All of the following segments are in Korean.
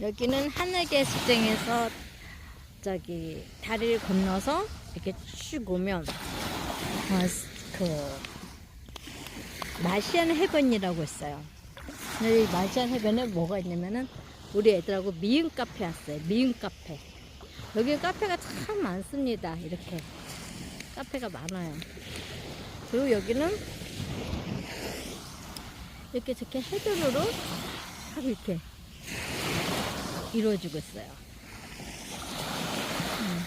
여기는 하늘계 수정에서 저기 다리를 건너서 이렇게 쭉 오면 어, 그 마시안 해변이라고 있어요. 근데 이 마시안 해변에 뭐가 있냐면은 우리 애들하고 미음 카페 왔어요. 미음 카페. 여기 카페가 참 많습니다. 이렇게 카페가 많아요. 그리고 여기는 이렇게 저렇게 해변으로 딱 이렇게 이루어지고 있어요. 음,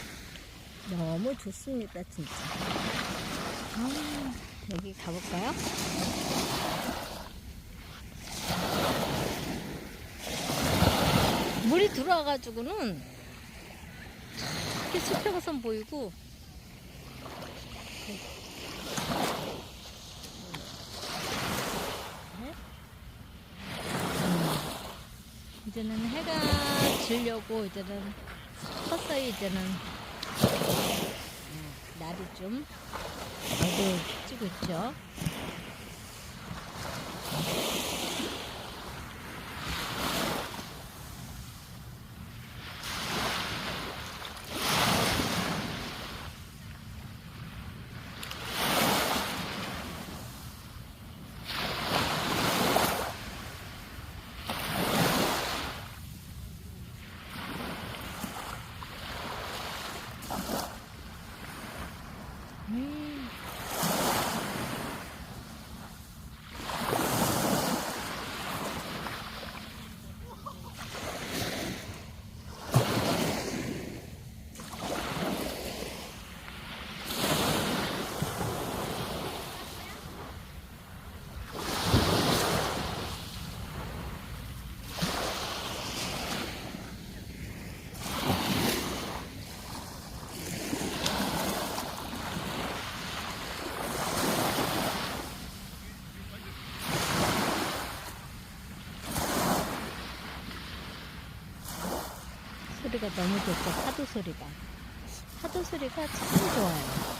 너무 좋습니다, 진짜. 아, 여기 가볼까요? 물이 들어와가지고는 이렇게 수평선 보이고 이제는 해가 지려고 이제는 컸어요 이제는. 음, 날이 좀 어두워지고 있죠 음. 소리가 너무 좋죠. 파도 소리가. 파도 소리가 참 좋아요